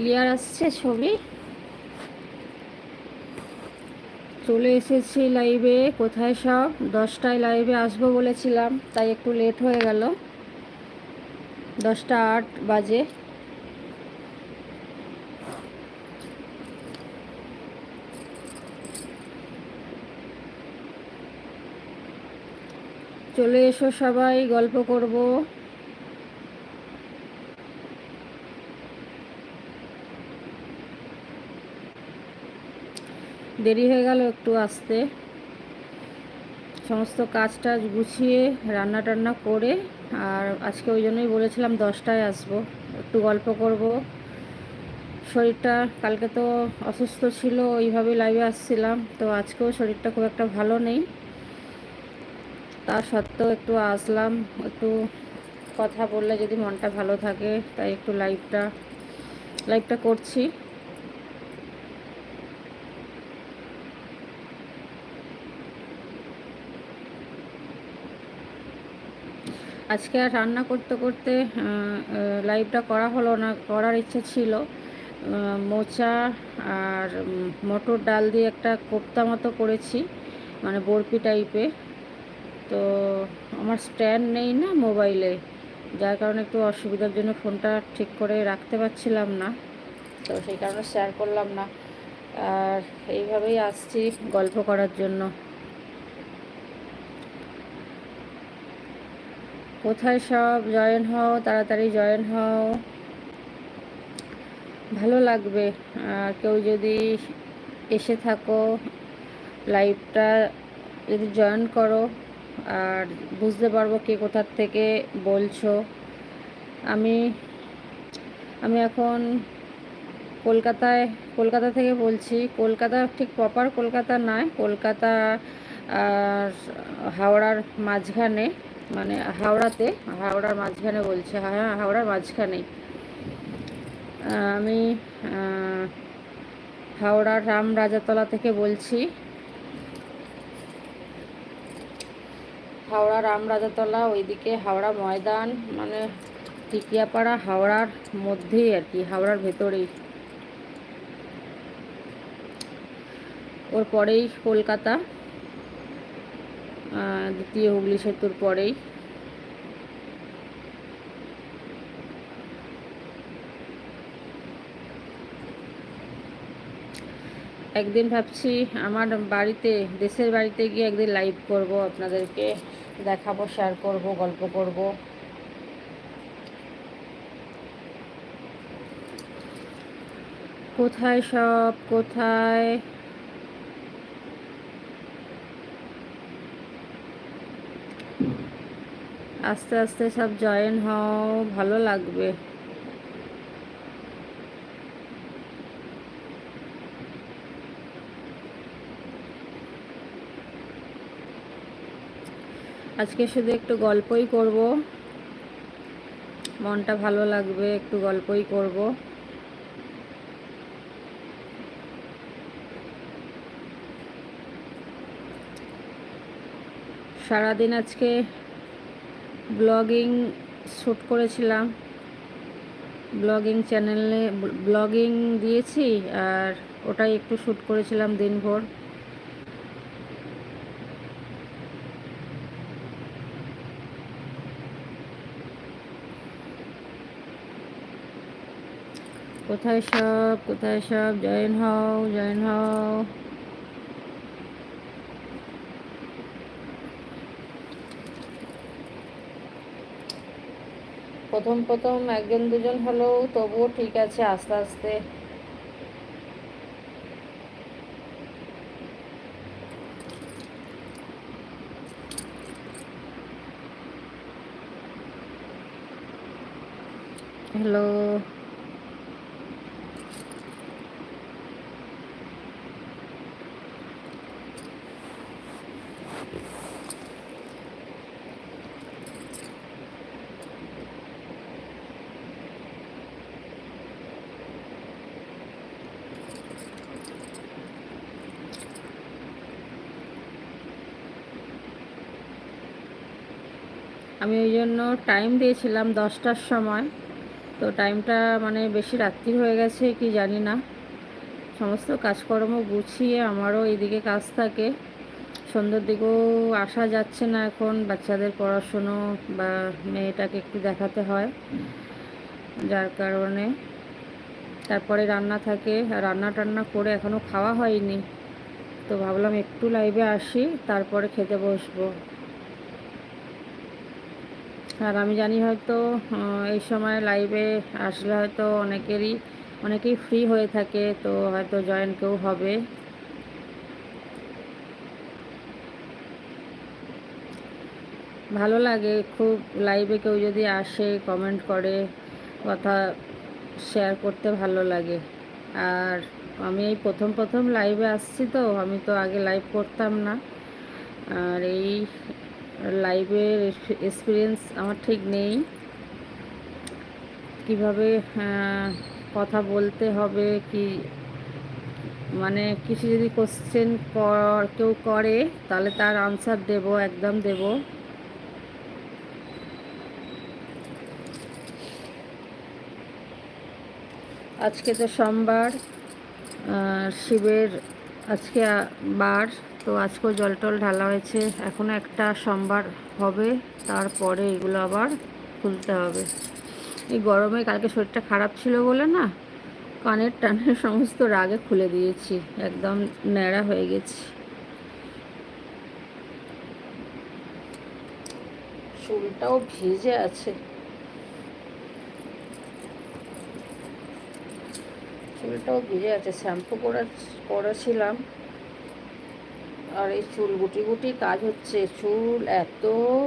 Clear আসছে ছবি? চলে এসেছি লাইভে, কোথায় সব? দশটায় লাইভে আসব বলেছিলাম, তাই একটু লেট হয়ে গেল। দশটা আট বাজে। চলে এসো সবাই, গল্প করব। দেরি হয়ে গেল একটু আসতে। সমস্ত কাজ টাজ গুছিয়ে রান্না টান্না করে, আর আজকে ওই জন্যই বলেছিলাম দশটায় আসব। একটু গল্প করব। শরীরটা কালকে তো অসুস্থ ছিল, ওইভাবেই লাইভে আসছিলাম, তো আজকেও শরীরটা খুব একটা ভালো নেই। তা সত্ত্বেও একটু আসলাম, একটু কথা বললে যদি মনটা ভালো থাকে, তাই একটু লাইভটা লাইভটা করছি। আজকে আর রান্না করতে করতে লাইভটা করা হলো না, করার ইচ্ছে ছিল। মোচা আর মটর ডাল দিয়ে একটা কোপ্তা মতো করেছি মানে বরফি টাইপের তো আমার স্ট্যান্ড নেই না মোবাইলে যার কারণে একটু অসুবিধার জন্য ফোনটা ঠিক করে রাখতে পারছিলাম না। তো সেই কারণে শেয়ার করলাম না। আর এইভাবেই আসছি গল্প করার জন্য। কোথায় সব জয়েন হও, তাড়াতাড়ি জয়েন হও। ভালো লাগবে কেউ যদি এসে থাকো লাইভটা যদি জয়েন করো, আর বুঝতে পারব কে কোথার থেকে বলছো। আমি আমি এখন কলকাতায়, কলকাতা থেকে বলছি, কলকাতা ঠিক প্রপার কলকাতা নয়, কলকাতা আর হাওড়ার মাঝখানে। মানে হাওড়াতে, হাওড়ার মাঝখানে বলছে হ্যাঁ হাওড়ার মাঝখানেই। আমি হাওড়ার রাম রাজাতলা থেকে বলছি। হাওড়া রামরাজাতলা ওইদিকে হাওড়া ময়দান মানে টিকিয়াপাড়া হাওড়ার মধ্যেই আর কি, হাওড়ার ভেতরেই। ওর পরেই কলকাতা। দ্বিতীয় হুগলি সেতুর পরেই। একদিন ভাবছি আমার বাড়িতে, দেশের বাড়িতে গিয়ে একদিন লাইভ করব, আপনাদেরকে দেখাবো শেয়ার করব, গল্প করব। কোথায় সব? কোথায়? আস্তে আস্তে সব জয়েন হও, ভালো লাগবে। আজকে শুধু একটু গল্পই করব। মনটা ভালো লাগবে, একটু গল্পই করব। সারাদিন আজকে ব্লগিং শ্যুট করেছিলাম। ব্লগিং চ্যানেলে ব্লগিং দিয়েছি আর ওটাই একটু শ্যুট করেছিলাম দিনভর। কোথায় সব? কোথায় সব? জয়েন হও জয়েন হও। প্রথম প্রথম একজন দুজন হলেও তবুও ঠিক আছে আস্তে আস্তে। হ্যালো। আমি ওই জন্য টাইম দিয়েছিলাম দশটার সময়। তো টাইমটা মানে বেশি রাত্রি হয়ে গেছে, কি জানি না। সমস্ত কাজকর্ম গুছিয়ে আমারও এইদিকে কাজ থাকে। সন্ধ্যের দিকেও আসা যাচ্ছে না এখন, বাচ্চাদের পড়াশুনো বা মেয়েটাকে একটু দেখাতে হয়, যার কারণে। তারপরে রান্না থাকে রান্না টান্না করে এখনও খাওয়া হয়নি। তো ভাবলাম একটু লাইভে আসি, তারপরে খেতে বসবো। আর আমি জানি হয়তো এই সময় লাইভে আসলে হয়তো অনেকেরই, অনেকেই ফ্রি হয়ে থাকে, তো হয়তো জয়েন কেউ হবে। ভালো লাগে, খুব লাইভে কেউ যদি আসে কমেন্ট করে, কথা শেয়ার করতে ভালো লাগে। আর আমি এই প্রথম প্রথম লাইভে আসছি তো, আমি তো আগে লাইভ করতাম না। আর এই লাইভের এক্সপিরিয়েন্স আমার ঠিক নেই। কীভাবে কথা বলতে হবে, কি মানে কিছু যদি কোশ্চেন কেউ করে, তাহলে তার আনসার দেব, একদম দেব। আজকে তো সোমবার শিবের আজকে বার। তো আজকেও জল টল ঢালা হয়েছে। এখনও একটা সোমবার হবে, তারপরে এগুলো আবার খুলতে হবে। এই গরমে কালকে শরীরটা খারাপ ছিল বলে না, কানের টানের সমস্ত রাগে খুলে দিয়েছি, একদম ন্যাড়া হয়ে গেছি। চুলটাও ভিজে আছে। চুলটাও ভিজে আছে, শ্যাম্পু করা করেছিলাম। আর এই চুল গুটি গুটি কাজ হচ্ছে, চুল এত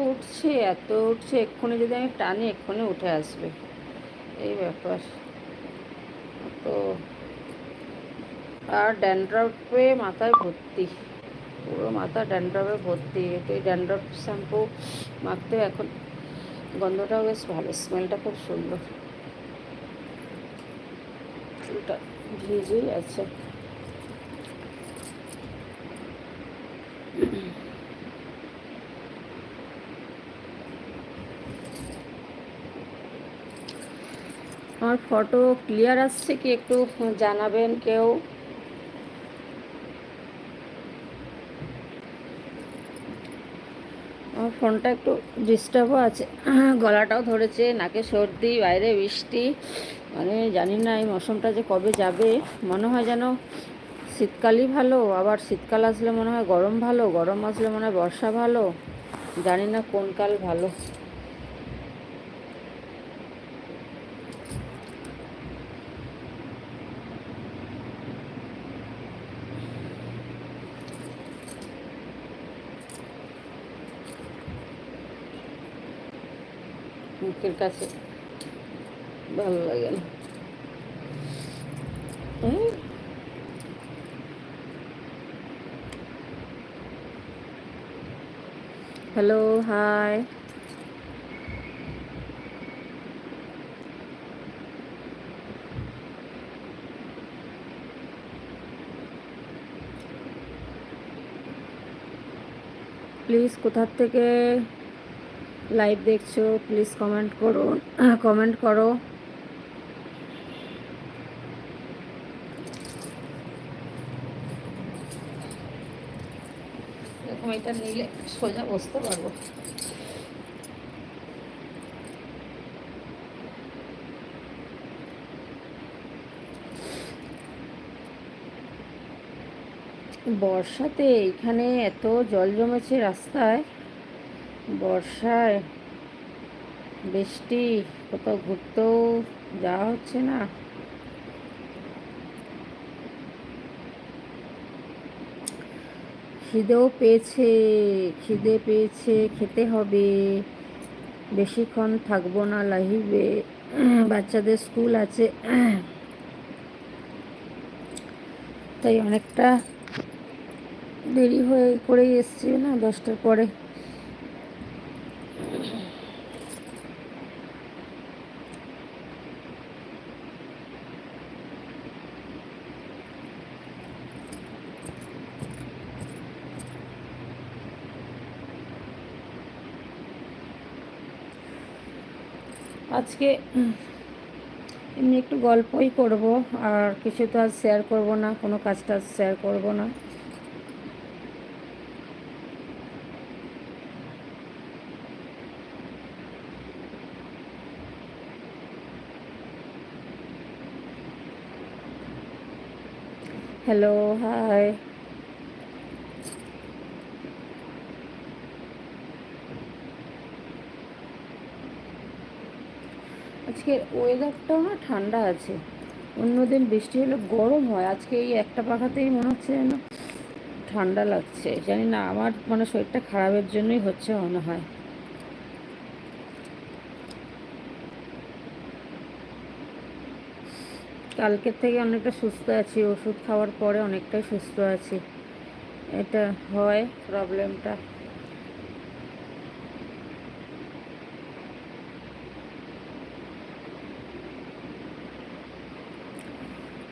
উঠছে এত উঠছে, এক্ষুনি যদি আমি টানি এক্ষুনি উঠে আসবে। এই ব্যাপার। তো আর ড্যান্ড্রফে মাথায় ভর্তি, পুরো মাথা ড্যান্ড্রফে ভর্তি। তো এই ড্যান্ড্রফ শ্যাম্পু মাখতে এখন গন্ধটাও বেশ ভালো, স্মেলটা খুব সুন্দর। চুলটা ভিজেই আছে। আমার ফটো ক্লিয়ার আসছে কি একটু জানাবেন কেউ? আমার ফোনটা একটু ডিস্টার্বও আছে। গলাটাও ধরেছে, নাকে সর্দি, বাইরে বৃষ্টি। মানে জানি না এই মৌসুমটা যে কবে যাবে। মনে হয় যেন শীতকালই ভালো, আবার শীতকাল আসলে মনে হয় গরম ভালো, গরম আসলে মনে হয় বর্ষা ভালো। জানি না কোন কাল ভালো। মুখের কাছে ভালো লাগে না হ্যালো হাই প্লিজ কোথার থেকে লাইভ দেখছ প্লিজ কমেন্ট করো কমেন্ট করো। এরকম এটা নিলে সোজা বসতে পারব। বর্ষাতে এখানে এত জল জমেছে রাস্তায়। বর্ষায় বৃষ্টি, কোথাও ঘুরতেও যাওয়া হচ্ছে না। খিদেও পেয়েছে, খিদে পেয়েছে, খেতে হবে। বেশিক্ষণ থাকব না লাহিবে বাচ্চাদের স্কুল আছে। তাই অনেকটা দেরি হয়ে করেই এসছে না, দশটার পরে। আজকে এমনি একটু গল্পই করব, আর কিছু তো আজ শেয়ার করব না, কোনো কাজটা শেয়ার করব না। হ্যালো হাই আজকে ওয়েদারটাও না ঠান্ডা আছে। অন্যদিন বৃষ্টি হলে গরম হয়। আজকে এই একটা পাখাতেই মনে হচ্ছে যেন ঠান্ডা লাগছে। জানি না, আমার মানে শরীরটা খারাপের জন্যই হচ্ছে মনে হয়। কালকের থেকে অনেকটা সুস্থ আছি। ওষুধ খাওয়ার পরে অনেকটাই সুস্থ আছি। এটা হয় প্রবলেমটা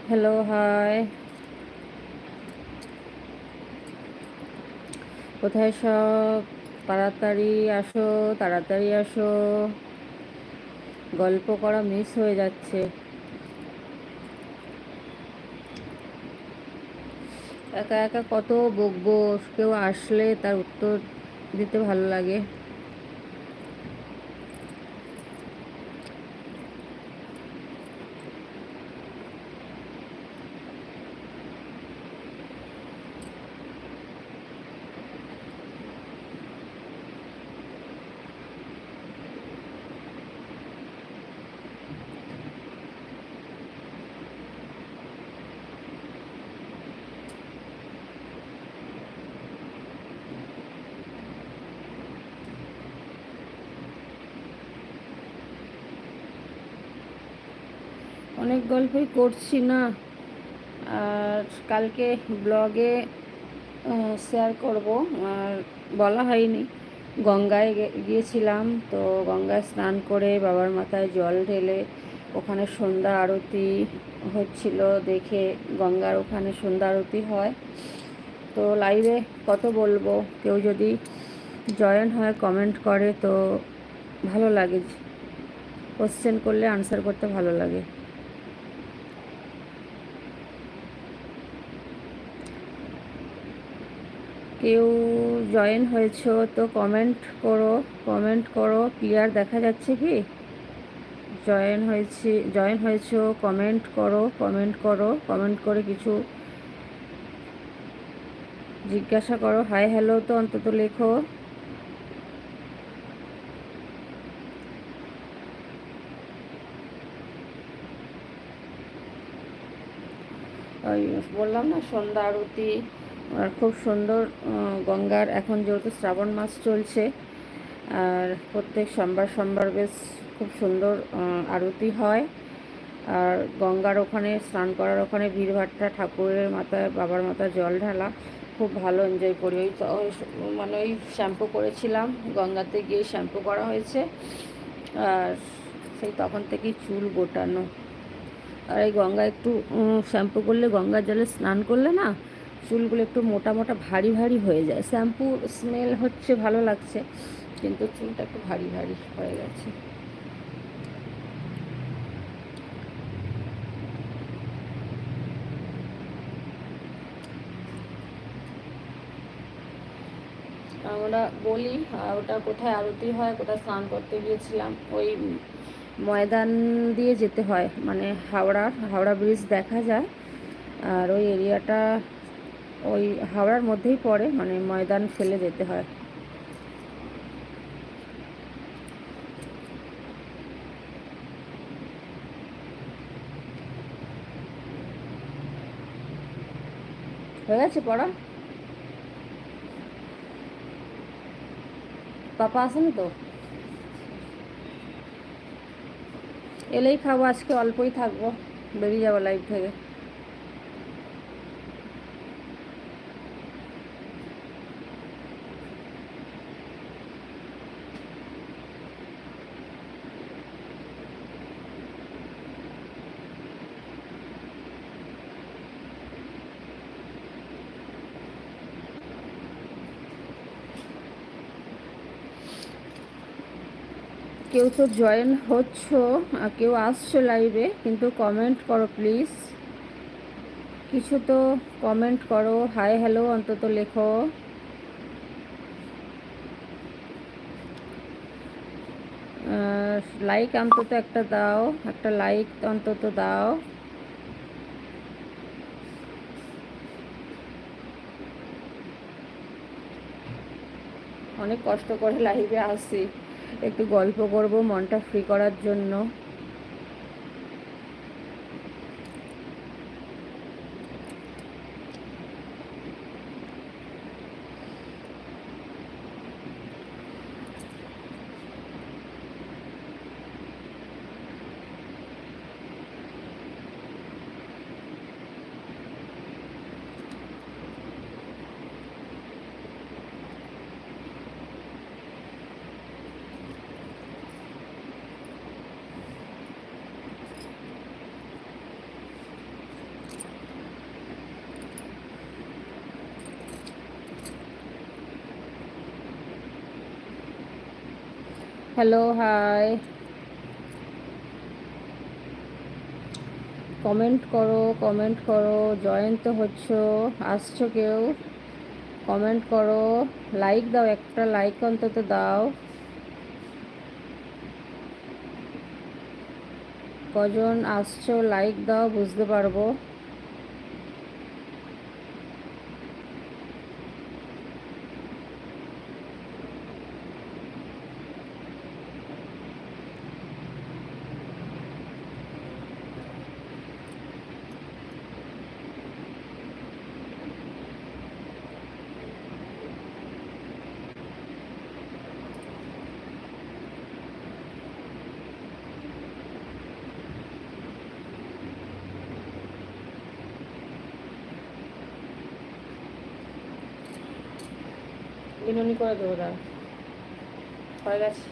হ্যালো হাই কোথায় সব? তাড়াতাড়ি আসো তাড়াতাড়ি আসো। গল্প করা মিস হয়ে যাচ্ছে। একা একা কত বকবো কেউ আসলে তার উত্তর দিতে ভালো লাগে অনেক গল্পই করছি না। আর কালকে ব্লগে শেয়ার করব। আর বলা হয়নি। গঙ্গায় গিয়েছিলাম তো গঙ্গায় স্নান করে বাবার মাথায় জল ঢেলে ওখানে সন্ধ্যা আরতি হচ্ছিল দেখে গঙ্গার ওখানে সন্ধ্যা আরতি হয়। তো লাইভে কত বলব? কেউ যদি জয়েন হয় কমেন্ট করে তো ভালো লাগে। কোশ্চেন করলে আনসার করতে ভালো লাগে। কেউ জয়েন হয়েছ, তো কমেন্ট করো কমেন্ট করো ক্লিয়ার দেখা যাচ্ছে কি? জয়েন হয়েছি, জয়েন হয়েছ কমেন্ট করো কমেন্ট করো কমেন্ট করে কিছু জিজ্ঞাসা করো। হাই হ্যালো তো অন্তত লেখো। বললাম না, সন্ধ্যা আরতি। আর খুব সুন্দর গঙ্গার এখন যেহেতু শ্রাবণ মাস চলছে, আর প্রত্যেক সোমবার সোমবার বেশ খুব সুন্দর আরতি হয়। আর গঙ্গার ওখানে স্নান করার ওখানে ভিড়ভাট্টা, ঠাকুরের মাথায়, বাবার মাথায় জল ঢালা, খুব ভালো এনজয় করি। ওই মানে ওই শ্যাম্পু করেছিলাম, গঙ্গাতে গিয়ে শ্যাম্পু করা হয়েছে, আর সেই তখন থেকেই চুল গোটানো। আর এই গঙ্গা একটু শ্যাম্পু করলে গঙ্গার জলে স্নান করলে না চুলগুলো একটু মোটা মোটা ভারী ভারী হয়ে যায়। শ্যাম্পু স্মেল হচ্ছে, ভালো লাগছে, কিন্তু চুলটা একটু ভারী ভারী হয়ে গেছে। আমরা বলি ওটা কোথায় আরতি হয়, কোথায় স্নান করতে গিয়েছিলাম। ওই ময়দান দিয়ে যেতে হয় মানে হাওড়ার হাওড়া ব্রিজ দেখা যায়। আর ওই এরিয়াটা ওই হাওড়ার মধ্যেই পড়ে মানে ময়দান ফেলে যেতে হয়। হয়ে গেছে পড়া? পাপা আসেনি তো? এলেই খাব, আজকে অল্পই থাকব, বেরিয়ে যাব লাইভ থেকে। কেউ তো জয়েন হচ্ছ কেউ আসছো লাইভে কিন্তু কমেন্ট করো প্লিজ কিছু তো কমেন্ট করো হাই হ্যালো অন্তত লেখো। লাইক অন্তত একটা দাও, একটা লাইক অন্তত দাও। অনেক কষ্ট করে লাইভে আসি একটু গল্প করব মনটা ফ্রি করার জন্য। হ্যালো হাই কমেন্ট করো কমেন্ট করো জয়েন তো হচ্ছ, আসছো কেউ? কমেন্ট করো লাইক দাও, একটা লাইক অন্তত দাও। কজন আসছো লাইক দাও, বুঝতে পারব। বিনুনি করে দেবো, দাঁড়া। হয়ে গেছে।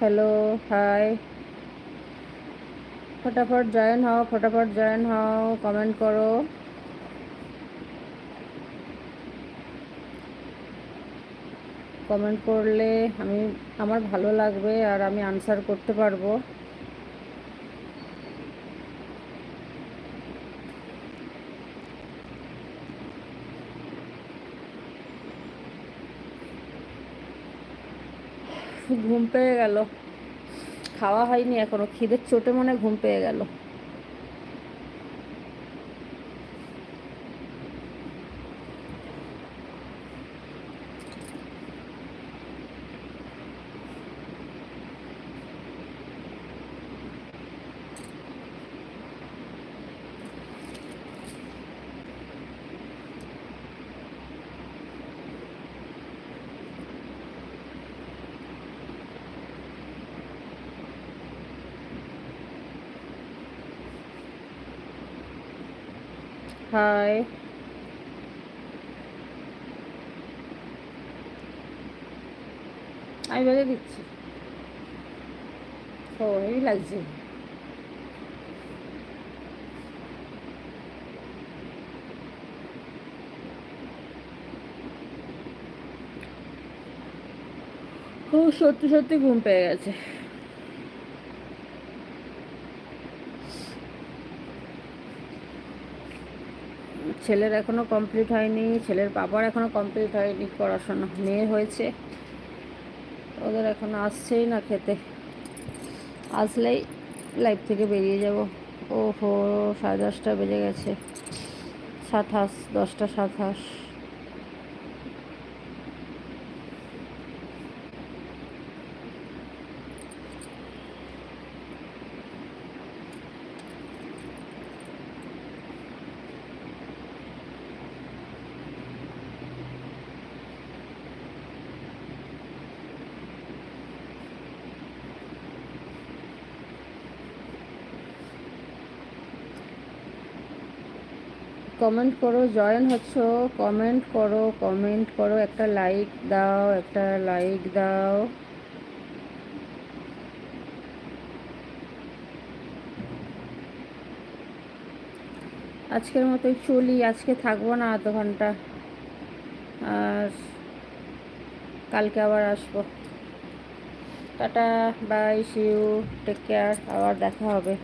Hello, high. ফটাফট জয়েন হও, ফটাফট জয়েন হও, কমেন্ট করো। কমেন্ট করলে আমি, আমার ভালো লাগবে আর আমি আনসার করতে পারব। ঘুম পেয়ে গেল। খাওয়া হয়নি এখনও খিদের চোটে মনে ঘুম পেয়ে গেল হাই আমি বেজে দিচ্ছি। ও হেভি লাগছে। ও, সত্যি সত্যি ঘুম পেয়ে গেছে। ছেলের এখনও কমপ্লিট হয়নি, ছেলের বাবার এখনও কমপ্লিট হয়নি, পড়াশোনা মেয়ে হয়েছে। ওদের এখন আসছেই না খেতে। আসলেই লাইফ থেকে বেরিয়ে যাব। ও হো সাড়ে দশটা বেজে গেছে। সাতাশ, দশটা সাতাশ। কমেন্ট করো জয়েন হচ্ছ কমেন্ট করো কমেন্ট করো, একটা লাইক দাও, একটা লাইক দাও। আজকের মতোই চলি, আজকে থাকব না আধ ঘণ্টা। আর কালকে আবার আসব। Tata bye see you take care আবার দেখা হবে।